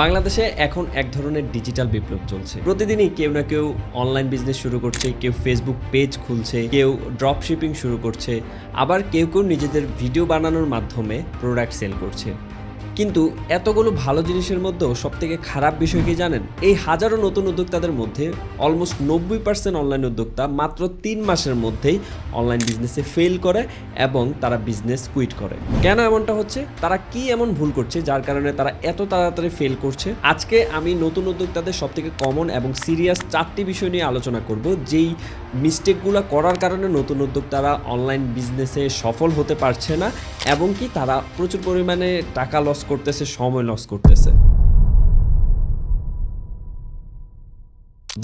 বাংলাদেশে এখন এক ধরনের ডিজিটাল বিপ্লব চলছে। প্রতিদিনই কেউ না কেউ অনলাইন বিজনেস শুরু করছে, কেউ ফেসবুক পেজ খুলছে, কেউ ড্রপ শিপিং শুরু করছে, আবার কেউ কেউ নিজেদের ভিডিও বানানোর মাধ্যমে প্রোডাক্ট সেল করছে। কিন্তু এতগুলো ভালো জিনিসের মধ্যেও সব থেকে খারাপ বিষয় কি জানেন? এই হাজারো নতুন উদ্যোক্তাদের মধ্যে অলমোস্ট নব্বই পার্সেন্ট অনলাইন উদ্যোক্তা মাত্র তিন মাসের মধ্যেই অনলাইন বিজনেসে ফেল করে এবং তারা বিজনেস কুইট করে। কেন এমনটা হচ্ছে? তারা কি এমন ভুল করছে যার কারণে তারা এত তাড়াতাড়ি ফেল করছে? আজকে আমি নতুন উদ্যোক্তাদের সব থেকে কমন এবং সিরিয়াস চারটি বিষয় নিয়ে আলোচনা করব, যেই মিস্টেকগুলো করার কারণে নতুন উদ্যোক্তারা অনলাইন বিজনেসে সফল হতে পারছে না এবং কি তারা প্রচুর পরিমাণে টাকা লস করতেছে সময় লস করতেছে।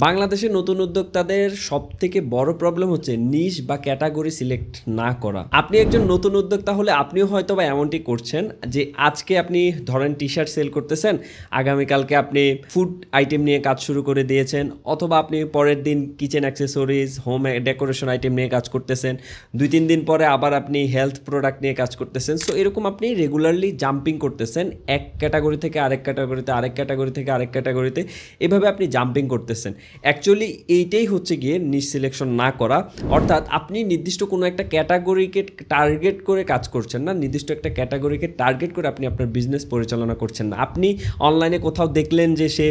বাংলাদেশের নতুন উদ্যোক্তাদের সব থেকে বড় প্রবলেম হচ্ছে নিশ বা ক্যাটাগরি সিলেক্ট না করা। আপনি একজন নতুন উদ্যোক্তা হলে আপনিও হয়তো বা এমনটি করছেন যে, আজকে আপনি ধরেন টি শার্ট সেল করতেছেন, আগামীকালকে আপনি ফুড আইটেম নিয়ে কাজ শুরু করে দিয়েছেন, অথবা আপনি পরের দিন kitchen accessories home decoration item নিয়ে কাজ করতেছেন দুই তিন দিন পরে আবার আপনি হেলথ প্রোডাক্ট নিয়ে কাজ করতেছেন। সো এরকম আপনি রেগুলারলি জাম্পিং করতেছেন, এক ক্যাটাগরি থেকে আরেক ক্যাটাগরিতে আরেক ক্যাটাগরি থেকে আরেক ক্যাটাগরিতে এভাবে আপনি জাম্পিং করতেছেন। অ্যাকচুয়ালি এইটাই হচ্ছে গিয়ে নিজ সিলেকশন না করা। অর্থাৎ আপনি নির্দিষ্ট কোনো একটা ক্যাটাগরিকে টার্গেট করে কাজ করছেন না, নির্দিষ্ট একটা ক্যাটাগরিকে টার্গেট করে আপনি আপনার বিজনেস পরিচালনা করছেন না। আপনি অনলাইনে কোথাও দেখলেন যে সে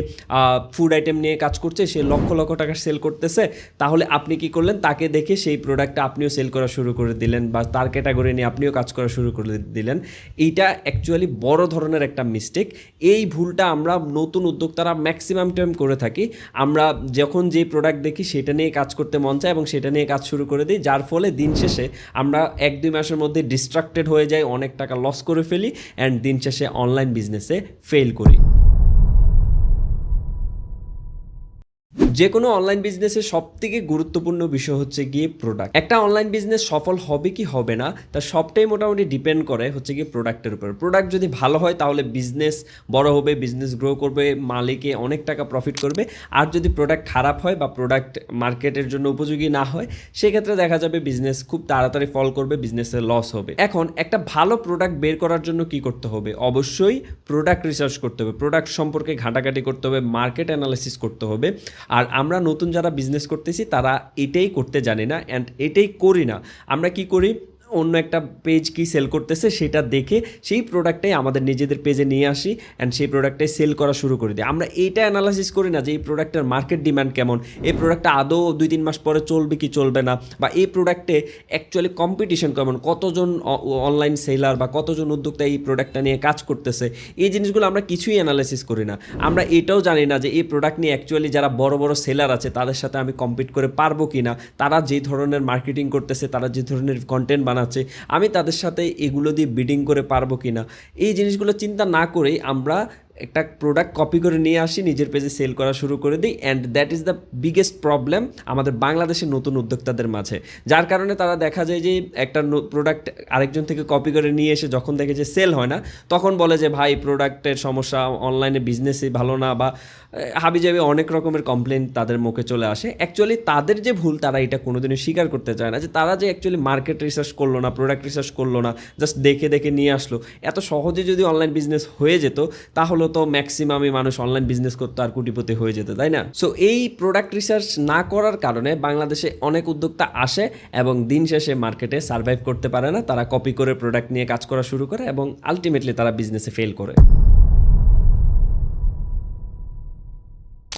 ফুড আইটেম নিয়ে কাজ করছে, সে লক্ষ লক্ষ টাকা সেল করতেছে, তাহলে আপনি কি করলেন? তাকে দেখে সেই প্রোডাক্টটা আপনিও সেল করা শুরু করে দিলেন বা তার ক্যাটাগরি নিয়ে আপনিও কাজ করা শুরু করে দিলেন। এইটা অ্যাকচুয়ালি বড় ধরনের একটা মিস্টেক এই ভুলটা আমরা নতুন উদ্যোক্তারা ম্যাক্সিমাম টাইম করে থাকি। আমরা যখন যে প্রোডাক্ট দেখি সেটা নিয়ে কাজ করতে মন চায় এবং সেটা নিয়ে কাজ শুরু করে দিই। যার ফলে দিন শেষে আমরা এক দুই মাসের মধ্যে ডিস্ট্রাক্টেড হয়ে যাই, অনেক টাকা লস করে ফেলি অ্যান্ড দিন শেষে অনলাইন বিজনেসে ফেল করি। যে কোনো অনলাইন বিজনেসের সব থেকে গুরুত্বপূর্ণ বিষয় হচ্ছে গিয়ে প্রোডাক্ট একটা অনলাইন বিজনেস সফল হবে কি হবে না তার সবটাই মোটামুটি ডিপেন্ড করে হচ্ছে গিয়ে প্রোডাক্টের উপর। প্রোডাক্ট যদি ভালো হয়, তাহলে বিজনেস বড় হবে বিজনেস গ্রো করবে, মালিকে অনেক টাকা প্রফিট করবে। আর যদি প্রোডাক্ট খারাপ হয় বা প্রোডাক্ট মার্কেটের জন্য উপযোগী না হয়, সেক্ষেত্রে দেখা যাবে বিজনেস খুব তাড়াতাড়ি ফল করবে বিজনেসের লস হবে। এখন একটা ভালো প্রোডাক্ট বের করার জন্য কি করতে হবে? অবশ্যই প্রোডাক্ট রিসার্চ করতে হবে প্রোডাক্ট সম্পর্কে ঘাটাঘাটি করতে হবে মার্কেট অ্যানালাইসিস করতে হবে। আর আমরা নতুন যারা বিজনেস করতেছি, তারা এটাই করতে জানি না অ্যান্ড এটাই করি না। আমরা কি করি? অন্য একটা পেজ কি সেল করতেছে সেটা দেখে সেই প্রোডাক্টটাই আমাদের নিজেদের পেজে নিয়ে আসি অ্যান্ড সেই প্রোডাক্টটাই সেল করা শুরু করে দিই। আমরা এইটা অ্যানালাইসিস করি না যে এই প্রোডাক্টের মার্কেট ডিমান্ড কেমন, এই প্রোডাক্টটা আদৌ দুই তিন মাস পরে চলবে কি চলবে না বা এই প্রোডাক্টে অ্যাকচুয়ালি কম্পিটিশন কেমন, কতজন অনলাইন সেলার বা কতজন উদ্যোক্তা এই প্রোডাক্টটা নিয়ে কাজ করতেছে, এই জিনিসগুলো আমরা কিছুই অ্যানালাইসিস করি না। আমরা এটাও জানি না যে এই প্রোডাক্ট নিয়ে অ্যাকচুয়ালি যারা বড় বড় সেলার আছে তাদের সাথে আমি কম্পিট করে পারব কি না তারা যে ধরনের মার্কেটিং করতেছে, তারা যে ধরনের কন্টেন্ট বানাচ্ছে, আমি তাদের সাথে এগুলো দিয়ে বিডিং করে পারব কি না এই জিনিসগুলো চিন্তা না করেই আমরা একটা প্রোডাক্ট কপি করে নিয়ে আসি, নিজের পেজে সেল করা শুরু করে দিই and that is the biggest problem আমাদের বাংলাদেশের নতুন উদ্যোক্তাদের মাঝে। যার কারণে তারা দেখা যায় যে একটা প্রোডাক্ট আরেকজন থেকে কপি করে নিয়ে এসে যখন দেখে যে সেল হয় না, তখন বলে যে, ভাই প্রোডাক্টের সমস্যা অনলাইনে বিজনেসই ভালো না, বা হাবি যাবে অনেক রকমের কমপ্লেন তাদের মুখে চলে আসে। অ্যাকচুয়ালি তাদের যে ভুল, তারা এটা কোনোদিনও স্বীকার করতে চায় না যে, তারা যে অ্যাকচুয়ালি মার্কেট রিসার্চ করল না প্রোডাক্ট রিসার্চ করল না জাস্ট দেখে দেখে নিয়ে আসলো। এত সহজে যদি অনলাইন বিজনেস হয়ে যেত, তাহলে তো ম্যাক্সিমামই মানুষ অনলাইন বিজনেস করতো আর কুটিপতি হয়ে যেত, তাই না? সো এই প্রোডাক্ট রিসার্চ না করার কারণে বাংলাদেশে অনেক উদ্যোক্তা আসে এবং দিন শেষে মার্কেটে সার্ভাইভ করতে পারে না। তারা কপি করে প্রোডাক্ট নিয়ে কাজ করা শুরু করে এবং আলটিমেটলি তারা বিজনেসে ফেল করে।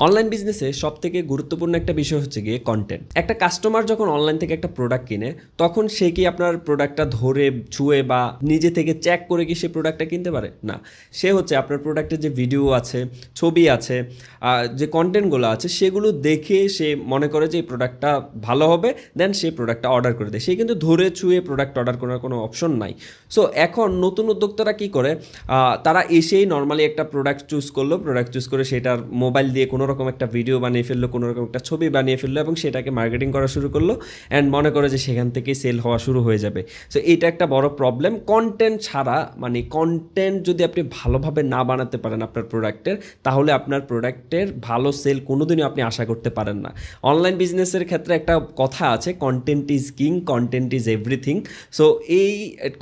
অনলাইন বিজনেসে সব থেকে গুরুত্বপূর্ণ একটা বিষয় হচ্ছে গিয়ে কন্টেন্ট একটা কাস্টমার যখন অনলাইন থেকে একটা প্রোডাক্ট কিনে, তখন সে কি আপনার প্রোডাক্টটা ধরে, ছুঁয়ে বা নিজে থেকে চেক করে কি সে প্রোডাক্টটা কিনতে পারে? না। সে হচ্ছে আপনার প্রোডাক্টের যে ভিডিও আছে, ছবি আছে যে কন্টেন্টগুলো আছে, সেগুলো দেখে সে মনে করে যে এই প্রোডাক্টটা ভালো হবে দেন সে প্রোডাক্টটা অর্ডার করে দেয়। সে কিন্তু ধরে, ছুঁয়ে প্রোডাক্ট অর্ডার করার কোনো অপশন নাই। সো এখন নতুন উদ্যোক্তারা কি করে? তারা এসেই নর্মালি একটা প্রোডাক্ট চুজ করল প্রোডাক্ট চুজ করে সেটার মোবাইল দিয়ে কোনো রকম একটা ভিডিও বানিয়ে ফেলল কোনো রকম একটা ছবি বানিয়ে ফেলল এবং সেটাকে মার্কেটিং করা শুরু করল অ্যান্ড মনে করে যে সেখান থেকেই সেল হওয়া শুরু হয়ে যাবে। সো এটা একটা বড় প্রবলেম কন্টেন্ট ছাড়া মানে কন্টেন্ট যদি আপনি ভালোভাবে না বানাতে পারেন আপনার প্রোডাক্টের তাহলে আপনার প্রোডাক্টের ভালো সেল কোনোদিনই আপনি আশা করতে পারেন না। অনলাইন বিজনেসের ক্ষেত্রে একটা কথা আছে content is king content is everything so এই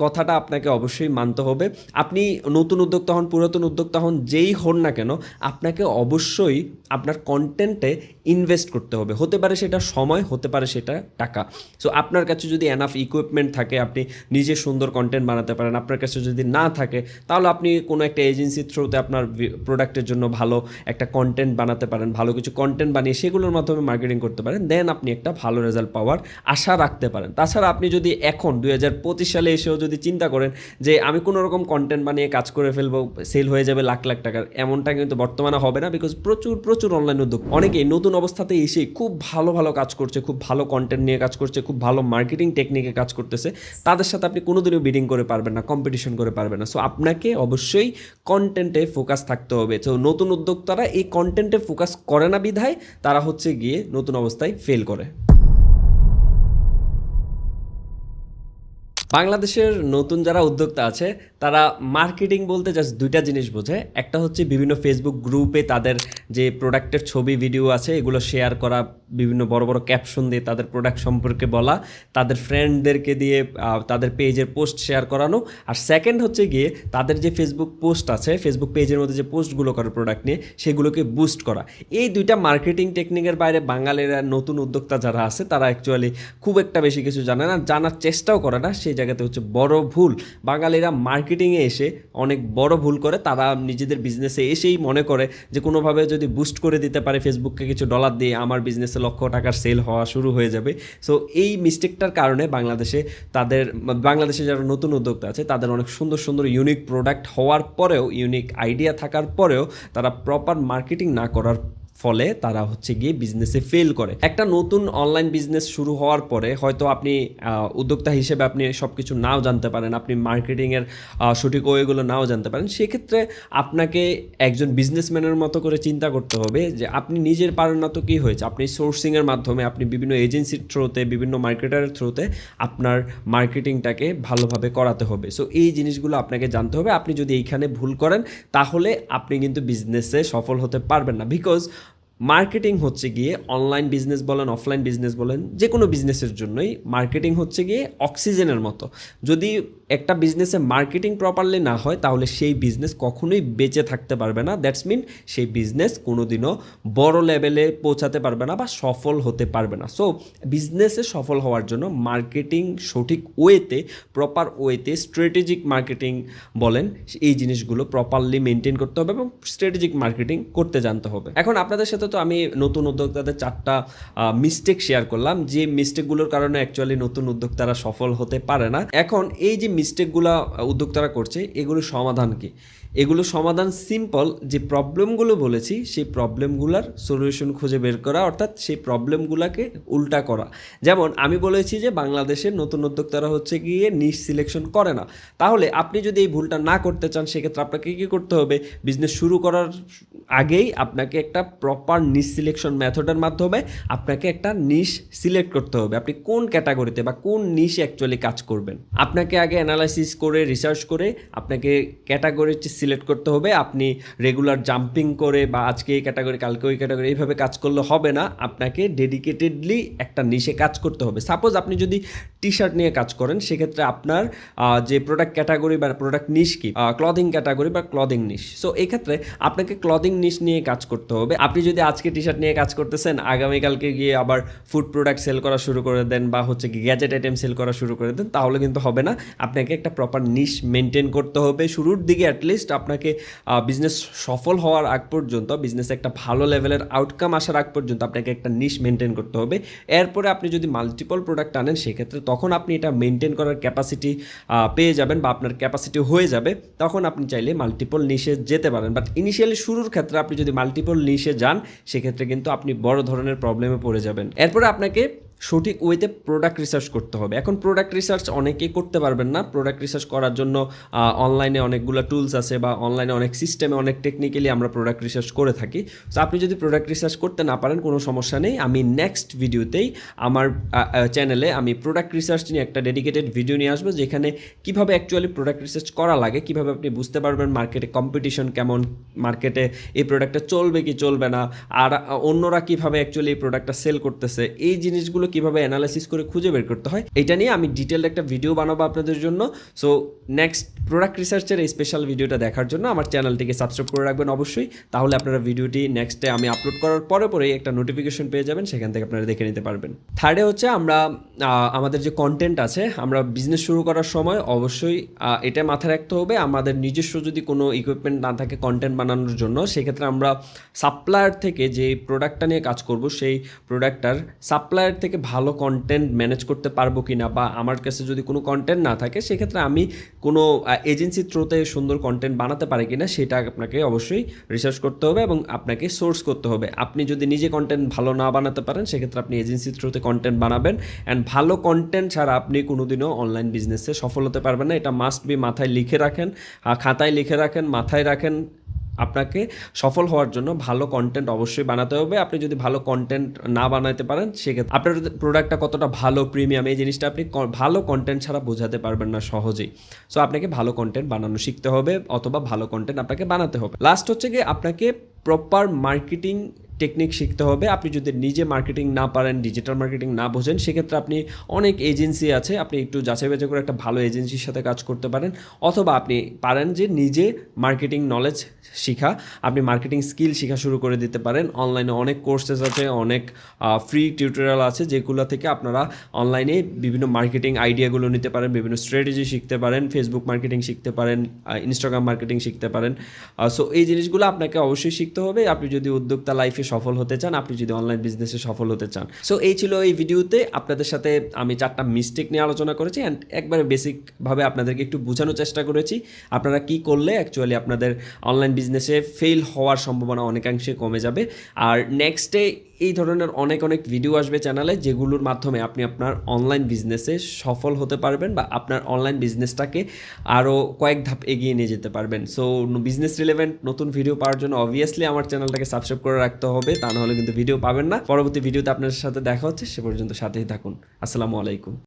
কথাটা আপনাকে অবশ্যই মানতে হবে। আপনি নতুন উদ্যোক্তা হন, পুরাতন উদ্যোক্তা হন, যেই হন না কেন, আপনাকে অবশ্যই আপনার কন্টেন্টে ইনভেস্ট করতে হবে। হতে পারে সেটা সময়, হতে পারে সেটা টাকা। সো আপনার কাছে যদি এনাফ ইকুইপমেন্ট থাকে, আপনি নিজে সুন্দর কন্টেন্ট বানাতে পারেন। আপনার কাছে যদি না থাকে, তাহলে আপনি কোনো একটা এজেন্সির থ্রুতে আপনার প্রোডাক্টের জন্য ভালো একটা কন্টেন্ট বানাতে পারেন, ভালো কিছু কন্টেন্ট বানিয়ে সেগুলোর মাধ্যমে মার্কেটিং করতে পারেন। দেন আপনি একটা ভালো রেজাল্ট পাওয়ার আশা রাখতে পারেন। তাছাড়া আপনি যদি এখন দু হাজার পঁচিশ সালে এসেও যদি চিন্তা করেন যে, আমি কোনো রকম কন্টেন্ট বানিয়ে কাজ করে ফেলব সেল হয়ে যাবে লাখ লাখ টাকার, এমনটা কিন্তু বর্তমানে হবে না। বিকজ প্রচুর প্রচুর অনলাইন উদ্যোগ। অনেকেই নতুন অবস্থাতে এসে খুব ভালো ভালো কাজ করছে, খুব ভালো কন্টেন্ট নিয়ে কাজ করছে, খুব ভালো মার্কেটিং টেকনিকে কাজ করতেছে। তাদের সাথে আপনি কোনোদিনও বিডিং করে পারবেন না কম্পিটিশন করে পারবেন না। সো আপনাকে অবশ্যই কন্টেন্টে ফোকাস থাকতে হবে। তো নতুন উদ্যোক্তারা এই কন্টেন্টে ফোকাস করে না বিধায় তারা হচ্ছে গিয়ে নতুন অবস্থায় ফেল করে। বাংলাদেশের নতুন যারা উদ্যোক্তা আছে তারা মার্কেটিং বলতে জাস্ট দুইটা জিনিস বোঝে। একটা হচ্ছে বিভিন্ন ফেসবুক গ্রুপে তাদের যে প্রোডাক্টের ছবি ভিডিও আছে, এগুলো শেয়ার করা, বিভিন্ন বড় বড় ক্যাপশন দিয়ে তাদের প্রোডাক্ট সম্পর্কে বলা, তাদের ফ্রেন্ডদেরকে দিয়ে তাদের পেজের পোস্ট শেয়ার করানো। আর সেকেন্ড হচ্ছে গিয়ে তাদের যে ফেসবুক পোস্ট আছে ফেসবুক পেজের মধ্যে যে পোস্টগুলো করে প্রোডাক্ট নিয়ে, সেগুলোকে বুস্ট করা। এই দুইটা মার্কেটিং টেকনিকের বাইরে বাঙালিরা, নতুন উদ্যোক্তা যারা আছে, তারা অ্যাকচুয়ালি খুব একটা বেশি কিছু জানে না, জানার চেষ্টাও করে না। সেই জায়গাতে হচ্ছে বড় ভুল। বাঙালিরা মার্কেটিংয়ে এসে অনেক বড় ভুল করে, তারা নিজেদের বিজনেসে এসেই মনে করে যে কোনোভাবে যদি বুস্ট করে দিতে পারে ফেসবুককে কিছু ডলার দিয়ে, আমার বিজনেসে লক্ষ টাকার সেল হওয়া শুরু হয়ে যাবে। সো এই মিস্টেকটার কারণে বাংলাদেশে তাদের, বাংলাদেশে যারা নতুন উদ্যোক্তা আছে, তাদের অনেক সুন্দর সুন্দর ইউনিক প্রোডাক্ট হওয়ার পরেও ইউনিক আইডিয়া থাকার পরেও তারা প্রপার মার্কেটিং না করার ফলে তারা হচ্ছে গিয়ে বিজনেসে ফেল করে। একটা নতুন অনলাইন বিজনেস শুরু হওয়ার পরে হয়তো আপনি উদ্যোক্তা হিসেবে আপনি সব কিছু নাও জানতে পারেন, আপনি মার্কেটিংয়ের সঠিক ওয়েগুলো নাও জানতে পারেন, সেক্ষেত্রে আপনাকে একজন বিজনেসম্যানের মতো করে চিন্তা করতে হবে যে আপনি নিজের পারেন না তো কী হয়েছে? আপনি সোর্সিংয়ের মাধ্যমে, আপনি বিভিন্ন এজেন্সির থ্রুতে বিভিন্ন মার্কেটারের থ্রুতে আপনার মার্কেটিংটাকে ভালোভাবে করাতে হবে। সো এই জিনিসগুলো আপনাকে জানতে হবে। আপনি যদি এইখানে ভুল করেন, তাহলে আপনি কিন্তু বিজনেসে সফল হতে পারবেন না। বিকজ মার্কেটিং হচ্ছে গিয়ে অনলাইন বিজনেস বলেন, অফলাইন বিজনেস বলেন যে কোনো বিজনেসের জন্যই মার্কেটিং হচ্ছে গিয়ে অক্সিজেনের মতো। যদি একটা বিজনেসে মার্কেটিং প্রপারলি না হয়, তাহলে সেই বিজনেস কখনোই বেঁচে থাকতে পারবে না। দ্যাটস মিন সেই বিজনেস কোনোদিনও বড় লেভেলে পৌঁছাতে পারবে না বা সফল হতে পারবে না। সো বিজনেসে সফল হওয়ার জন্য মার্কেটিং সঠিক ওয়েতে প্রপার ওয়েতে স্ট্র্যাটেজিক মার্কেটিং বলেন, এই জিনিসগুলো প্রপারলি মেনটেন করতে হবে এবং স্ট্র্যাটেজিক মার্কেটিং করতে জানতে হবে। এখন আপনাদের সাথে তো আমি নতুন উদ্যোক্তাদের চারটা মিস্টেক শেয়ার করলাম। যে মিস্টেকগুলোর কারণে অ্যাকচুয়ালি নতুন উদ্যোক্তারা সফল হতে পারে না। এখন এই যে মিস্টেকগুলো উদ্যোক্তারা করছে এগুলো সমাধান কি? এগুলো সমাধান সিম্পল যে প্রবলেমগুলো বলেছি, সেই প্রবলেমগুলোর সলিউশন খুঁজে বের করা, অর্থাৎ সেই প্রবলেমগুলোকে উল্টা করা। যেমন, আমি বলেছি যে বাংলাদেশের নতুন উদ্যোক্তারা হচ্ছে গিয়ে নিশ সিলেকশন করে না। তাহলে আপনি যদি এই ভুলটা না করতে চান, সেক্ষেত্রে আপনাকে কী করতে হবে? বিজনেস শুরু করার আগেই আপনাকে একটা প্রপার নিশ সিলেকশন মেথডের মাধ্যমে আপনাকে একটা নিশ সিলেক্ট করতে হবে। আপনি কোন ক্যাটাগরিতে বা কোন নিশ অ্যাকচুয়ালি কাজ করবেন? আপনাকে আগে অ্যানালাইসিস করে রিসার্চ করে আপনাকে ক্যাটাগরি সিলেক্ট করতে হবে। আপনি রেগুলার জাম্পিং করে বা আজকে এই ক্যাটাগরি কালকে ওই ক্যাটাগরি এইভাবে কাজ করলে হবে না। আপনাকে ডেডিকেটেডলি একটা নিশে কাজ করতে হবে। সাপোজ আপনি যদি টি শার্ট নিয়ে কাজ করেন, সেক্ষেত্রে আপনার যে প্রোডাক্ট ক্যাটাগরি বা প্রোডাক্ট নিশ কি ক্লদিং ক্যাটাগরি বা ক্লদিং নিশ সো এই ক্ষেত্রে আপনাকে ক্লদিং নিশ নিয়ে কাজ করতে হবে। আপনি যদি আজকে টি শার্ট নিয়ে কাজ করতেছেন, আগামীকালকে গিয়ে আবার ফুড প্রোডাক্ট সেল করা শুরু করে দেন বা হচ্ছে গ্যাজেট আইটেম সেল করা শুরু করে দেন, তাহলে কিন্তু হবে না। আপনাকে একটা প্রপার নিশ মেনটেন করতে হবে। শুরুর দিকে অ্যাটলিস্ট আপনাকে বিজনেস সফল হওয়ার আগ পর্যন্ত বিজনেসে একটা ভালো লেভেলের আউটকাম আসার আগ পর্যন্ত আপনাকে একটা নিশ মেনটেন করতে হবে। এরপরে আপনি যদি মাল্টিপল প্রোডাক্ট আনেন, সেক্ষেত্রে তখন আপনি এটা মেনটেন করার ক্যাপাসিটি পেয়ে যাবেন বা আপনার ক্যাপাসিটি হয়ে যাবে। তখন আপনি চাইলে মাল্টিপল নিশে যেতে পারেন। বাট ইনিশিয়ালি শুরুর ক্ষেত্রে আপনি যদি মাল্টিপল নিশে যান, সেক্ষেত্রে কিন্তু আপনি বড় ধরনের প্রবলেমে পড়ে যাবেন। এরপরে আপনাকে সঠিক ওয়েতে প্রোডাক্ট রিসার্চ করতে হবে। এখন প্রোডাক্ট রিসার্চ অনেকেই করতে পারবেন না। প্রোডাক্ট রিসার্চ করার জন্য অনলাইনে অনেকগুলো টুলস আছে বা অনলাইনে অনেক সিস্টেমে অনেক টেকনিক্যালি আমরা প্রোডাক্ট রিসার্চ করে থাকি। তো আপনি যদি প্রোডাক্ট রিসার্চ করতে না পারেন, কোনো সমস্যা নেই। আমি নেক্সট ভিডিওতেই আমার চ্যানেলে আমি প্রোডাক্ট রিসার্চ নিয়ে একটা ডেডিকেটেড ভিডিও নিয়ে আসব, যেখানে কীভাবে অ্যাকচুয়ালি প্রোডাক্ট রিসার্চ করা লাগে, কীভাবে আপনি বুঝতে পারবেন মার্কেটে কম্পিটিশন কেমন মার্কেটে এই প্রোডাক্টটা চলবে কি চলবে না, আর অন্যরা কীভাবে অ্যাকচুয়ালি এই প্রোডাক্টটা সেল করতেছে। এই জিনিসগুলো কীভাবে অ্যানালাইসিস করে খুঁজে বের করতে হয় এটা নিয়ে আমি ডিটেলড একটা ভিডিও বানাবো আপনাদের জন্য। সো নেক্সট প্রোডাক্ট রিসার্চের এই স্পেশাল ভিডিওটা দেখার জন্য আমার চ্যানেলটিকে সাবস্ক্রাইব করে রাখবেন অবশ্যই। তাহলে আপনারা ভিডিওটি নেক্সটে আমি আপলোড করার পরে পরেই একটা নোটিফিকেশন পেয়ে যাবেন, সেখান থেকে আপনারা দেখে নিতে পারবেন। থার্ডে হচ্ছে আমরা আমাদের যে কন্টেন্ট আছে, আমরা বিজনেস শুরু করার সময় অবশ্যই এটা মাথায় রাখতে হবে, আমাদের নিজস্ব যদি কোনো ইকুইপমেন্ট না থাকে কন্টেন্ট বানানোর জন্য, সেক্ষেত্রে আমরা সাপ্লায়ার থেকে যে প্রোডাক্টটা নিয়ে কাজ করব, সেই প্রোডাক্টটার সাপ্লায়ার থেকে ভালো কন্টেন্ট ম্যানেজ করতে পারব কি না বা আমার কাছে যদি কোনো কন্টেন্ট না থাকে, সেক্ষেত্রে আমি কোনো এজেন্সির থ্রুতে সুন্দর কন্টেন্ট বানাতে পারি কি না সেটা আপনাকে অবশ্যই রিসার্চ করতে হবে এবং আপনাকে সোর্স করতে হবে। আপনি যদি নিজে কন্টেন্ট ভালো না বানাতে পারেন, সেক্ষেত্রে আপনি এজেন্সির থ্রুতে কন্টেন্ট বানাবেন অ্যান্ড ভালো কন্টেন্ট ছাড়া আপনি কোনোদিনও অনলাইন বিজনেসে সফল হতে পারবেন না। এটা মাস্ট বি মাথায় লিখে রাখেন খাতায় লিখে রাখেন, মাথায় রাখেন আপনাকে সফল হওয়ার জন্য ভালো কন্টেন্ট অবশ্যই বানাতে হবে। আপনি যদি ভালো কন্টেন্ট না বানাতে পারেন, সেক্ষেত্রে আপনার প্রোডাক্টটা কতটা ভালো প্রিমিয়াম এই জিনিসটা আপনি ভালো কন্টেন্ট ছাড়া বোঝাতে পারবেন না সহজেই। সো আপনাকে ভালো কন্টেন্ট বানানো শিখতে হবে অথবা ভালো কন্টেন্ট আপনাকে বানাতে হবে। লাস্ট হচ্ছে গিয়ে আপনাকে প্রপার মার্কেটিং টেকনিক শিখতে হবে। আপনি যদি নিজে মার্কেটিং না পারেন ডিজিটাল মার্কেটিং না বোঝেন, সেক্ষেত্রে আপনি অনেক এজেন্সি আছে, আপনি একটু যাচাই বাছাই করে একটা ভালো এজেন্সির সাথে কাজ করতে পারেন। অথবা আপনি পারেন যে নিজে মার্কেটিং নলেজ শিখা, আপনি মার্কেটিং স্কিল শেখা শুরু করে দিতে পারেন। অনলাইনে অনেক কোর্সেস আছে, অনেক ফ্রি টিউটোরিয়াল আছে, যেগুলো থেকে আপনারা অনলাইনে বিভিন্ন মার্কেটিং আইডিয়াগুলো নিতে পারেন, বিভিন্ন স্ট্র্যাটেজি শিখতে পারেন ফেসবুক মার্কেটিং শিখতে পারেন ইনস্টাগ্রাম মার্কেটিং শিখতে পারেন। সো এই জিনিসগুলো আপনাকে অবশ্যই শিখতে হবে। আপনি যদি উদ্যোক্তা লাইফে সফল হতে চান, আপনি যদি অনলাইন বিজনেসে সফল হতে চান। সো এই ছিল এই ভিডিওতে আপনাদের সাথে আমি চারটা মিস্টেক নিয়ে আলোচনা করেছি অ্যান্ড একবারে বেসিকভাবে আপনাদেরকে একটু বোঝানোর চেষ্টা করেছি। আপনারা কি করলে অ্যাকচুয়ালি আপনাদের অনলাইন বিজনেসে ফেল হওয়ার সম্ভাবনা অনেকাংশে কমে যাবে। আর নেক্সটে এই ধরনের অনেক অনেক ভিডিও আসবে চ্যানেলে যেগুলোর মাধ্যমে আপনি আপনার অনলাইন বিজনেসে সফল হতে পারবেন বা আপনার অনলাইন বিজনেসটাকে আরও কয়েক ধাপ এগিয়ে নিয়ে যেতে পারবেন। সো বিজনেস রিলেভেন্ট নতুন ভিডিও পাওয়ার জন্য অবভিয়াসলি আমার চ্যানেলটাকে সাবস্ক্রাইব করে রাখতে হবে, তা নাহলে কিন্তু ভিডিও পাবেন না। পরবর্তী ভিডিওতে আপনার সাথে দেখা হচ্ছে, সে পর্যন্ত সাথেই থাকুন। আসসালামু আলাইকুম।